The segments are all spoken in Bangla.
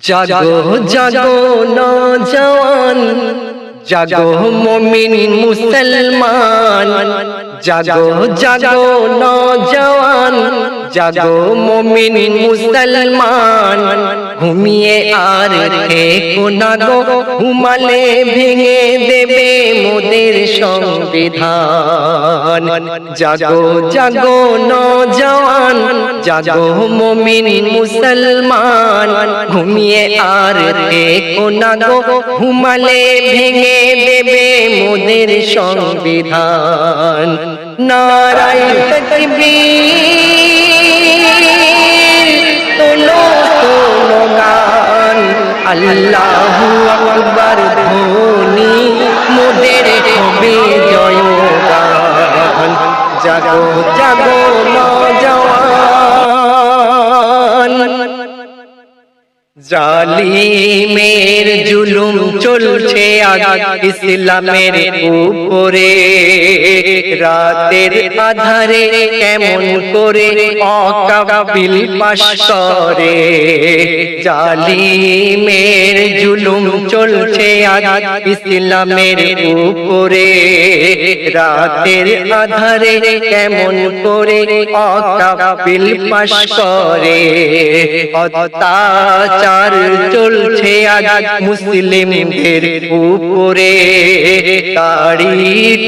জাগো জাগো নজওয়ান জাগো মমিন মুসলমান জাগো জাগো নজওয়ান জাগো মমিন মুসলমান ঘুমিয়ে আর থেকো না গো। ঘুমালে ভেঙে দেবে মোদের সংবিধান। জাগো জাগো নজওয়ান জাগো মমিন মুসলমান। ঘুমিয়ে আর থেকো না গো। ঘুমালে ভেঙে দেবে মোদের সংবিধান। নারায়ণ তকবীর তোলো গান আল্লাহু আকবার ধ্বনি মোদের হবে জয়গান। জাগো জাগো নজওয়ান। জালিমের জুলুম চলছে আজ ইসলামের উপরে। রাতের আধারে কেমন করে অকাবিল পাশ করে জালিমের জুলুম চলছে আজ ইসলামের উপরে। রাতের আধারে কেমন করে অকাবিল পাশ করে অত্যাচার চলছে আজ মুসলিমদের উপরে তাড়ি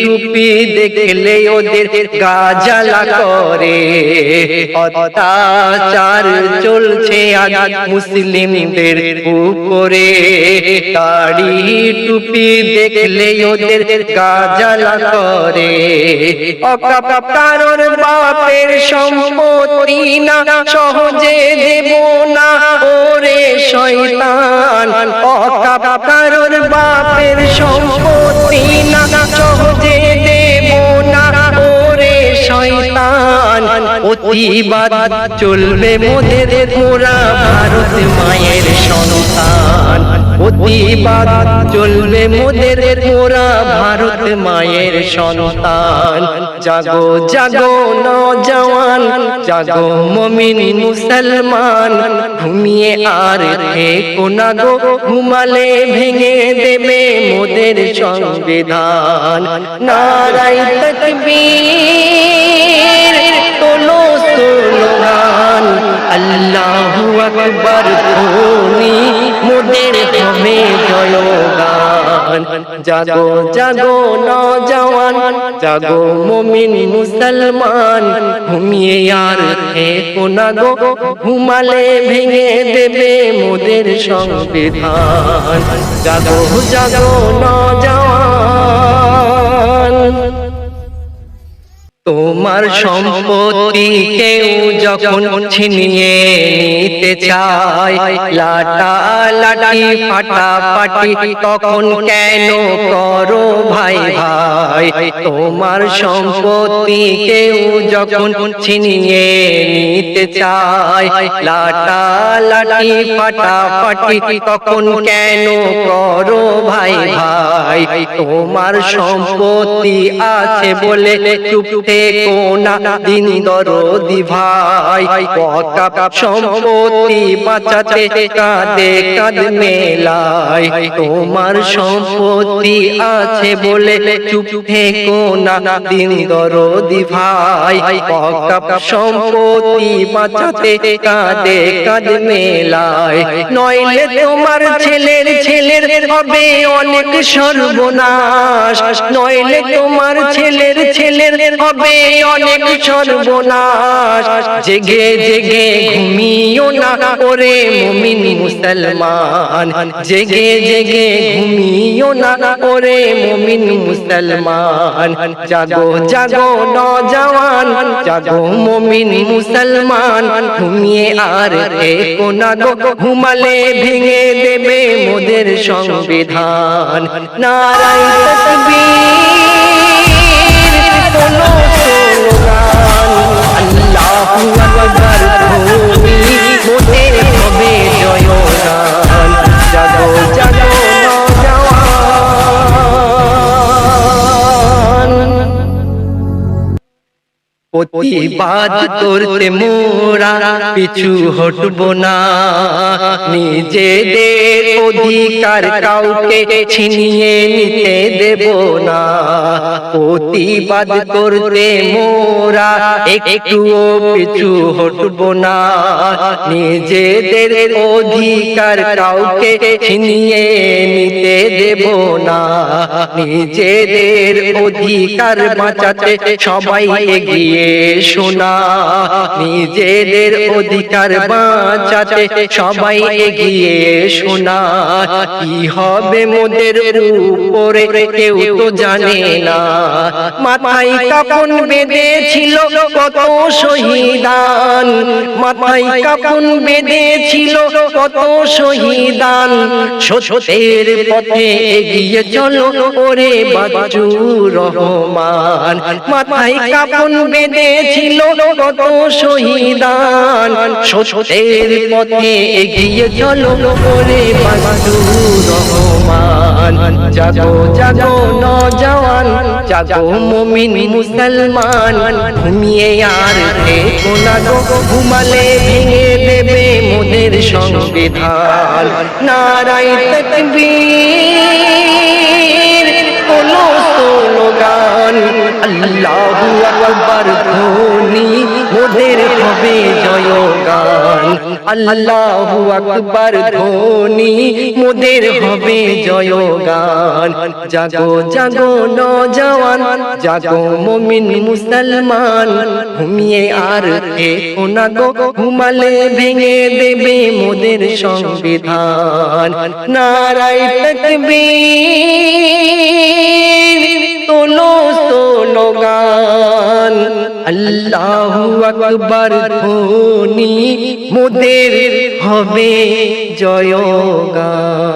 টুপি দেখলে ওদের গাজালা করে। অত্যাচার চলছে আজ মুসলিমদের উপরে। তাড়ি টুপি দেখলে ওদের গাজালা করে। অকাপার বাপের সম্পত্তি না, সহজে দেব না ওরে শয়তান। অকাপার বাপের সম্পত্তি না সহজে প্রতিবাদ চলবে মোদের মোরা ভারত মায়ের সন্তান। প্রতিবাদ চলবে মোদের মোরা ভারত মায়ের সন্তান। জাগো জাগো নজওয়ান জাগো মমিন মুসলমান। ঘুমিয়ে আর থেকো না গো, ঘুমালে ভেঙে দেবে মোদের সংবিধান। নারাই তকবীর, তোলো আল্লাহু আকবার ধ্বনি মোদের হবে জয়গান। জাগো জাগো নজওয়ান জাগো, মুমিন মুসলমান, ঘুমিয়ে আর থেকো গো। ঘুমালে ভেঙে দেবে মোদের সংবিধান। জাগো জাগো নজওয়ান তোমার সম্পত্তি কেউ যখন ছিনিয়ে নিতে চায় লাটা লাটি ফাটা পাটি তখন কেন করো ভাই ভাই তোমার সম্পত্তি কেউ যখন ছিনিয়ে নিতে চায় লাটা লাটি ফাটা পাটি তখন কেন করো ভাই ভাই তোমার সম্পত্তি আছে বলে চুপ থেকো না দিন দরদি ভাই পকাপ সম্পত্তি বাঁচাতে কাঁদে, কাঁদ মেলাই তোমার সম্পত্তি আছে বলে চুপ থেকো না, দিন দরদি ভাই পকাপ সম্পত্তি বাঁচাতে কাঁদে, কাঁদ মেলাই নইলে তোমার ছেলের ছেলের হবে অনেক সর্বনাশ। নইলে তোমার ছেলের ছেলের হবে অনেক সর্বনাশ। জেগে জেগে ঘুমিও না ওরে মুমিন মুসলমান। জেগে জেগে ঘুমিও না ওরে মুমিন মুসলমান। জাগো জাগো নজওয়ান জাগো মুমিন মুসলমান। ঘুমিয়ে আর থেকো না গো, ঘুমালে ভেঙে দেবে মোদের সংবিধান। নারায়ণ তকবীর প্রতিবাদ করতে মোরা পিছু হটব না নিজেদের অধিকার কাউকে ছিনিয়ে নিতে দেব না প্রতিবাদ করতে মোরা একটুও পিছু হটব না নিজেদের অধিকার কাউকে ছিনিয়ে নিতে দেব না নিজেদের অধিকার বাঁচাতে সবাই এগিয়ে শোনা, নিজেদের অধিকার বাঁচাতে সবাই এগিয়ে শোনা, কি হবে মোদের উপরে কেউ তো জানে না। মাথায় কাপন বেঁধেছিল কত শহীদান, মাথায় কাপন বেঁধেছিল কত শহীদান। পথে এগিয়ে চলো ওরে রহমান। মাথায় কাপন বেঁধেছিল কত শহীদান। সত্যের পথে এগিয়ে চলো বাজু রহমান। জাগো জাগো নজওয়ান জাগো মুমিন মুসলমান। ঘুমিয়ে আর ঘুমালে ভেঙে দেবে মোদের সংবিধান। নারাই তকবীর, কোনো স্লোগান আল্লাহু আকবার ধ্বনি, মোদের হবে জয়গান। আল্লাহু আকবার ধ্বনি হবে জয়গান। জাগো জাগো নজওয়ান জাগো মুমিন মুসলমান। ঘুমিয়ে আর থেকো গো, ঘুমালে ভেঙে দেবে মোদের সংবিধান। নারায় তকবীর। আল্লাহু আকবার ধ্বনি মোদের হবে জয়গান।